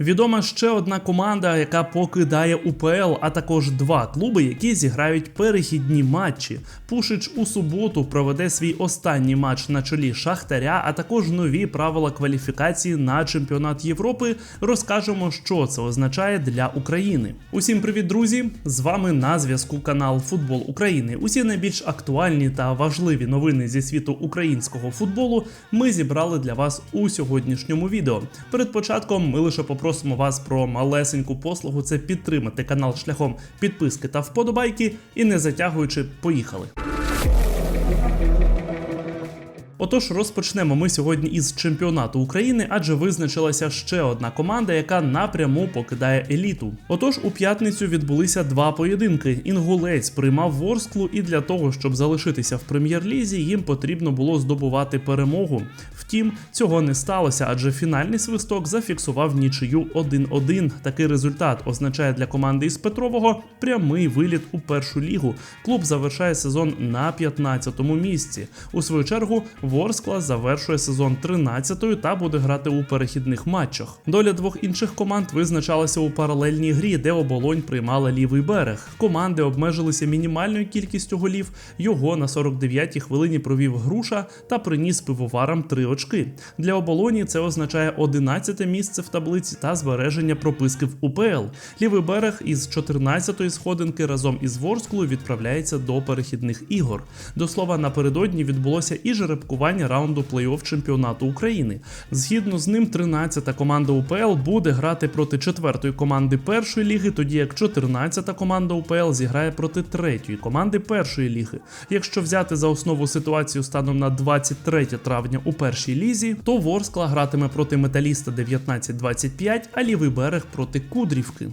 Відома ще одна команда, яка покидає УПЛ, а також два клуби, які зіграють перехідні матчі. Пушич у суботу проведе свій останній матч на чолі Шахтаря, а також нові правила кваліфікації на чемпіонат Європи. Розкажемо, що це означає для України. Усім привіт, друзі! З вами на зв'язку канал Футбол України. Усі найбільш актуальні та важливі новини зі світу українського футболу ми зібрали для вас у сьогоднішньому відео. Перед початком ми лише попросимо вас про малесеньку послугу це підтримати канал шляхом підписки та вподобайки, і не затягуючи, поїхали. Отож, розпочнемо ми сьогодні із чемпіонату України, адже визначилася ще одна команда, яка напряму покидає еліту. Отож, у п'ятницю відбулися два поєдинки. Інгулець приймав Ворсклу, і для того, щоб залишитися в прем'єр-лізі, їм потрібно було здобувати перемогу. Втім, цього не сталося, адже фінальний свисток зафіксував нічию 1-1. Такий результат означає для команди із Петрового прямий виліт у першу лігу. Клуб завершає сезон на 15-му місці. У свою чергу Ворскла завершує сезон 13-ю та буде грати у перехідних матчах. Доля двох інших команд визначалася у паралельній грі, де оболонь приймала лівий берег. Команди обмежилися мінімальною кількістю голів. Його на 49-й хвилині провів груша та приніс пивоварам три очки. Для оболоні це означає 11 місце в таблиці та збереження прописки в УПЛ. Лівий берег із 14-ї сходинки разом із Ворсклою відправляється до перехідних ігор. До слова, напередодні відбулося і жеребкування раунду плей-офф чемпіонату України. Згідно з ним, 13-та команда УПЛ буде грати проти 4-ї команди першої ліги, тоді як 14-та команда УПЛ зіграє проти 3-ї команди першої ліги. Якщо взяти за основу ситуацію станом на 23 травня у першій лізі, то Ворскла гратиме проти металіста 19-25, а лівий берег проти Кудрівки.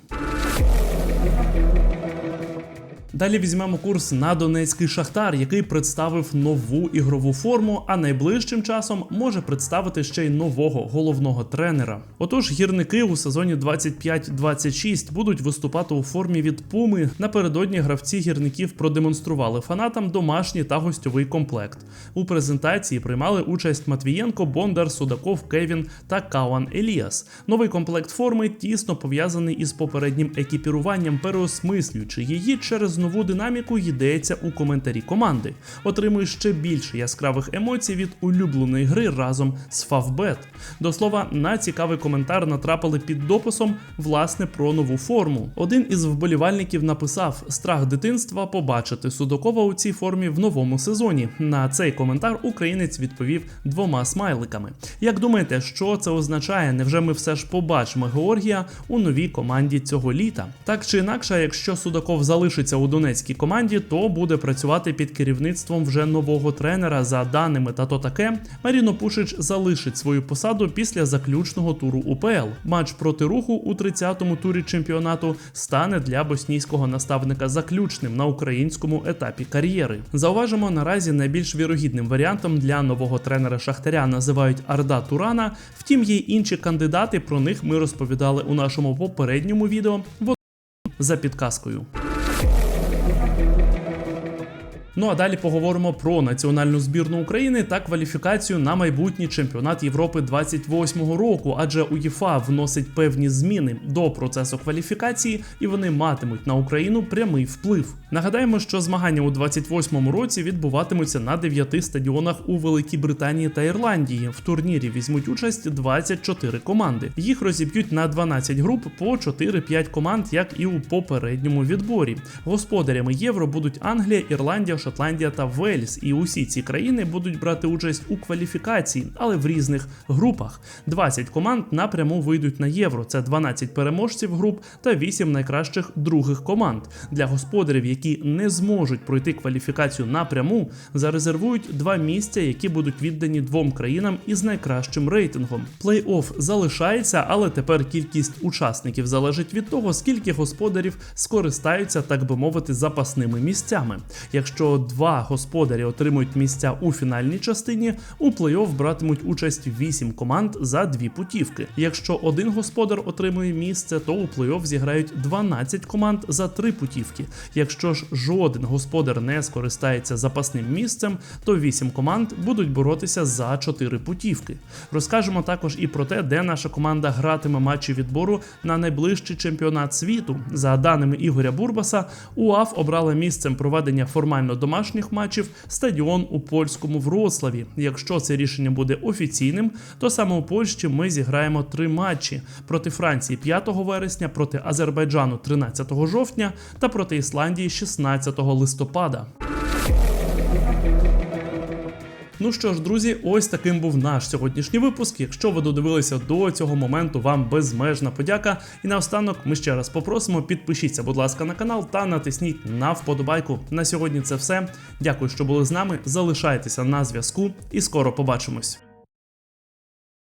Далі візьмемо курс на Донецький Шахтар, який представив нову ігрову форму, а найближчим часом може представити ще й нового головного тренера. Отож, гірники у сезоні 25-26 будуть виступати у формі від Пуми. Напередодні гравці гірників продемонстрували фанатам домашній та гостьовий комплект. У презентації приймали участь Матвієнко, Бондар, Судаков, Кевін та Кауан Еліас. Новий комплект форми тісно пов'язаний із попереднім екіпіруванням, переосмислюючи її через нову динаміку йдеться у коментарі команди. Отримує ще більше яскравих емоцій від улюбленої гри разом з Фавбет. До слова, на цікавий коментар натрапили під дописом власне про нову форму. Один із вболівальників написав: страх дитинства побачити Судакова у цій формі в новому сезоні. На цей коментар українець відповів двома смайликами. Як думаєте, що це означає? Невже ми все ж побачимо Георгія у новій команді цього літа? Так чи інакше, якщо Судаков залишиться у донецькій команді, то буде працювати під керівництвом вже нового тренера. За даними та то таке, Маріно Пушич залишить свою посаду після заключного туру УПЛ. Матч проти руху у 30-му турі чемпіонату стане для боснійського наставника заключним на українському етапі кар'єри. Зауважимо, наразі найбільш вірогідним варіантом для нового тренера Шахтаря називають Арда Турана. Втім, є інші кандидати. Про них ми розповідали у нашому попередньому відео. за підказкою. Ну а далі поговоримо про національну збірну України та кваліфікацію на майбутній чемпіонат Європи 28-го року, адже УЄФА вносить певні зміни до процесу кваліфікації, і вони матимуть на Україну прямий вплив. Нагадаємо, що змагання у 28-му році відбуватимуться на 9 стадіонах у Великій Британії та Ірландії. В турнірі візьмуть участь 24 команди. Їх розіб'ють на 12 груп по 4-5 команд, як і у попередньому відборі. Господарями євро будуть Англія, Ірландія. Шотландія та Вельс, і усі ці країни будуть брати участь у кваліфікації, але в різних групах. 20 команд напряму вийдуть на євро. Це 12 переможців груп та 8 найкращих других команд. Для господарів, які не зможуть пройти кваліфікацію напряму, зарезервують два місця, які будуть віддані двом країнам із найкращим рейтингом. Плей-офф залишається, але тепер кількість учасників залежить від того, скільки господарів скористаються, так би мовити, запасними місцями. Якщо Два господарі отримують місця у фінальній частині, у плей-офф братимуть участь 8 команд за дві путівки. Якщо один господар отримує місце, то у плей-офф зіграють 12 команд за три путівки. Якщо ж жоден господар не скористається запасним місцем, то 8 команд будуть боротися за 4 путівки. Розкажемо також і про те, де наша команда гратиме матчі відбору на найближчий чемпіонат світу. За даними Ігоря Бурбаса, УАФ обрала місцем проведення формально домашніх матчів стадіон у польському Вроцлаві. Якщо це рішення буде офіційним, то саме у Польщі ми зіграємо три матчі проти Франції 5 вересня, проти Азербайджану 13 жовтня та проти Ісландії 16 листопада. Ну що ж, друзі, ось таким був наш сьогоднішній випуск. Якщо ви додивилися до цього моменту, вам безмежна подяка. І наостанок ми ще раз попросимо, підпишіться, будь ласка, на канал та натисніть на вподобайку. На сьогодні це все. Дякую, що були з нами. Залишайтеся на зв'язку і скоро побачимось.